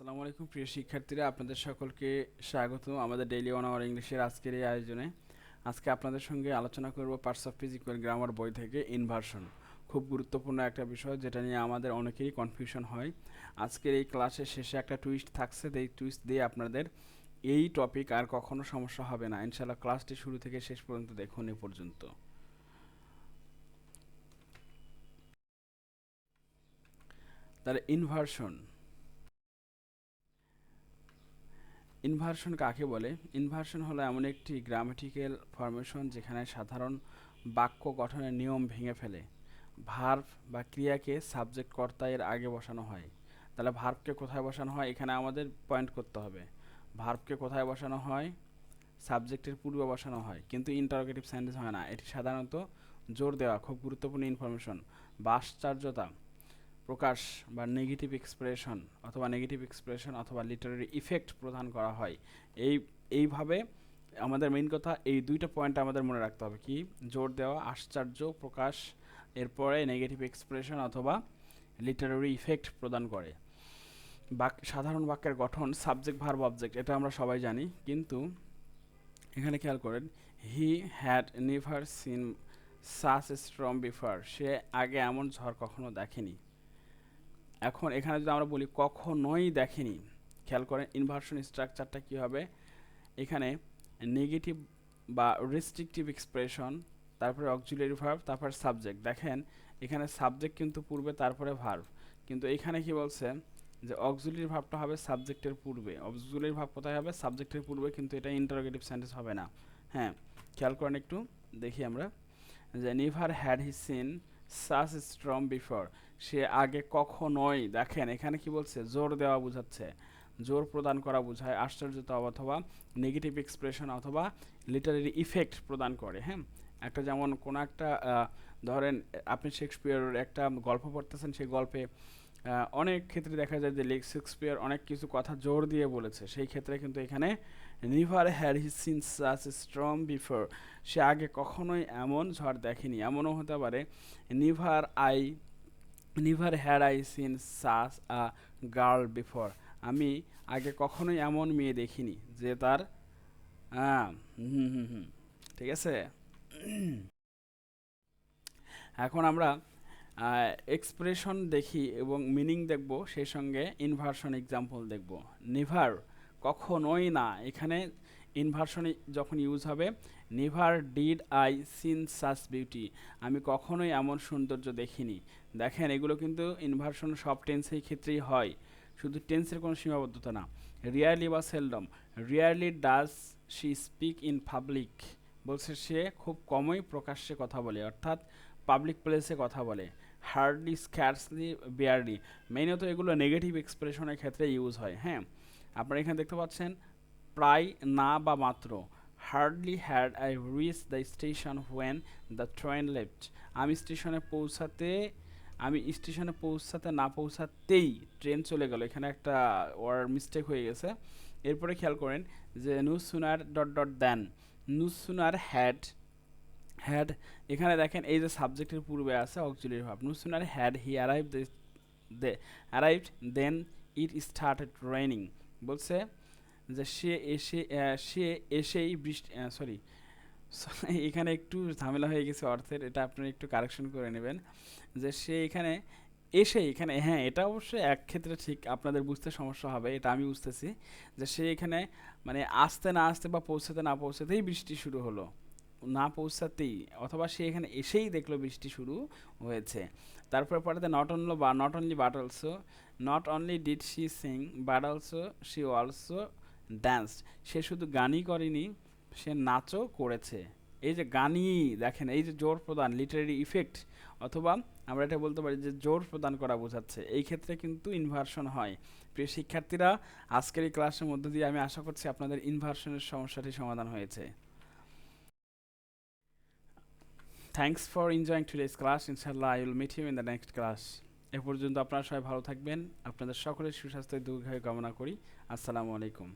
আসসালামু আলাইকুম, প্রিয় শিক্ষার্থীরা, আপনাদের সকলকে স্বাগত আমাদের ডেইলি ওয়ান আওয়ার ইংলিশের আজকের এই আয়োজনে। আজকে আপনাদের সঙ্গে আলোচনা করব পার্টস অফ ফিজিক্যাল গ্রামার বই থেকে ইনভার্সন খুব গুরুত্বপূর্ণ একটা বিষয়, যেটা নিয়ে আমাদের অনেকেরই কনফিউশন হয়। আজকের এই ক্লাসের শেষে একটা টুইস্ট থাকছে এই টুইস্ট দিয়ে আপনাদের এই টপিক আর কখনো সমস্যা হবে না। ইনশাল্লাহ ক্লাসটি শুরু থেকে শেষ পর্যন্ত দেখুন এ পর্যন্ত। তাহলে ইনভার্সন ইনভার্সন কাকে বলে? ইনভার্সন হলো এমন একটি গ্রামেটিক্যাল ফরমেশন যেখানে সাধারণ বাক্য গঠনের নিয়ম ভেঙে ফেলে। ভার্ব বা ক্রিয়াকে সাবজেক্ট কর্তা এর আগে বসানো হয়। তাহলে ভার্বকে কোথায় বসানো হয়? এখানে আমাদের পয়েন্ট করতে হবে। ভার্বকে কোথায় বসানো হয়? সাবজেক্টের পূর্বে বসানো হয়। কিন্তু ইন্টারোগেটিভ সেন্টেন্স হয় না। এটি সাধারণত জোর দেওয়া, খুব গুরুত্বপূর্ণ ইনফরমেশন বা আশ্চর্যতা প্রকাশ বা নেগেটিভ এক্সপ্রেশন অথবা নেগেটিভ এক্সপ্রেশন অথবা লিটারারি ইফেক্ট প্রদান করা হয়। এই, এইভাবে আমাদের মেইন কথা এই দুইটা পয়েন্ট আমাদের মনে রাখতে হবে কি? জোর দেওয়া, আশ্চর্য, প্রকাশ, এরপরে নেগেটিভ এক্সপ্রেশন অথবা লিটারারি ইফেক্ট প্রদান করে। বাক, সাধারণ বাক্যের গঠন সাবজেক্ট ভার্ব অবজেক্ট এটা আমরা সবাই জানি। কিন্তু এখানে খেয়াল করেন he had never seen such storm before সে আগে এমন ঝড় কখনো দেখেনি। এখন এখানে যদি আমরা বলি কখনোই দেখেনি, খেয়াল করেন ইনভার্সন স্ট্রাকচারটা কী হবে? এখানে নেগেটিভ বা রেস্ট্রিকটিভ এক্সপ্রেশন তারপরে অক্সিলারি ভার্ভ তারপর সাবজেক্ট দেখেন, এখানে সাবজেক্ট কিন্তু পূর্বে, তারপরে ভার্ভ কিন্তু এখানে কি বলছে? যে অক্সিলারি ভার্বটা হবে সাবজেক্টের পূর্বে। অক্সিলারি ভার্ব কোথায় হবে? সাবজেক্টের পূর্বে, কিন্তু এটা ইন্টারোগেটিভ সেন্টেন্স হবে না। হ্যাঁ খেয়াল করেন একটু, দেখি আমরা। যে never had he seen such storm before সে আগে কখনোই, দেখেন, এখানে কি বলছে? জোর দেওয়া বোঝাচ্ছে। জোর প্রদান করা বোঝায় আশ্চর্যতা অথবা নেগেটিভ এক্সপ্রেশন অথবা লিটারারি ইফেক্ট প্রদান করে হ্যাঁ? একটা যেমন কোনো একটা ধরেন, আপনি শেক্সপিয়ারের একটা গল্প পড়তেছেন, সেই গল্পে অনেক ক্ষেত্রে দেখা যায় যে লেক শেক্সপিয়ার অনেক কিছু কথা জোর দিয়ে বলেছে। সেই ক্ষেত্রে কিন্তু এখানে never had he seen such strong before সে আগে কখনোই এমন ঝড় দেখেনি। এমনও হতে পারে never I never had I seen such a girl before আমি আগে কখনোই এমন মেয়ে দেখিনি যে তার হ্যাঁ হুম হুম ঠিক আছে? এখন আমরা এক্সপ্রেশন দেখি এবং মিনিং দেখব, সেই সঙ্গে ইনভার্সন এক্সাম্পল দেখব। নিভার কখনোই না। এখানে ইনভার্সনে যখন ইউজ হবে never did I seen such beauty আমি কখনোই এমন সৌন্দর্য দেখিনি। দেখেন, এগুলো কিন্তু ইনভার্সন সব টেন্সের ক্ষেত্রেই হয়। শুধু টেন্সের কোনো সীমাবদ্ধতা না। রিয়ারলি বা seldom rarely does she speak in public বলছে সে খুব কমই প্রকাশ্যে কথা বলে, অর্থাৎ পাবলিক প্লেসে কথা বলে। হার্ডলি স্ক্যারসলি বিয়ারলি মেইনত এগুলো নেগেটিভ এক্সপ্রেশনের ক্ষেত্রে ইউজ হয় হ্যাঁ? আপনারা এখানে দেখতে পাচ্ছেন প্রায় না বা মাত্র। Hardly had I reach the station when the train left. আমি স্টেশনে পৌঁছাতে, আমি স্টেশনে পৌঁছাতে না পৌঁছাতেই ট্রেন চলে গেল। এখানে একটা ওয়ার মিস্টেক হয়ে গেছে। এরপরে খেয়াল করেন যে, no sooner dot dot than no sooner had had. এখানে দেখেন এই যে সাবজেক্টের পূর্বে আছে অক্সিলারি ভাব। No sooner had, he arrive they arrived than it started raining বলছে যে সে এসে সে এসেই বৃষ্টি সরি এখানে একটু ঝামেলা হয়ে গেছে অর্থের, এটা আপনারা একটু কারেকশন করে নেবেন। যে সে এখানে এসে, এখানে হ্যাঁ এটা অবশ্যই এক ক্ষেত্রে ঠিক, আপনাদের বুঝতে সমস্যা হবে, এটা আমি বুঝতেছি। যে সে এখানে মানে আসতে না আসতে বা পৌঁছাতে না পৌঁছাতেই বৃষ্টি শুরু হলো। না পৌঁছাতেই, অথবা সে এখানে এসেই দেখল বৃষ্টি শুরু হয়েছে। তারপরে পরে নট অনলি বা not only but also not only did she sing but also she also dance সে শুধু গানই করেনি, সে নাচও করেছে। এই যে গানই, দেখেন, এই যে জোর প্রদান লিটারেরি ইফেক্ট অথবা আমরা এটা বলতে পারি যে জোর প্রদান করা বোঝাচ্ছে। এই ক্ষেত্রে কিন্তু ইনভার্সন হয়। প্রিয় শিক্ষার্থীরা, আজকের এই ক্লাসের মধ্য দিয়ে আমি আশা করছি আপনাদের ইনভার্সনের সমস্যাটি সমাধান হয়েছে। Thanks for enjoying today's class ইনশাল্লাহ I will meet you in the next class এ পর্যন্ত আপনারা সবাই ভালো থাকবেন। আপনাদের সকলের সুস্বাস্থ্য দীর্ঘায়ু কামনা করি। আসসালামু আলাইকুম।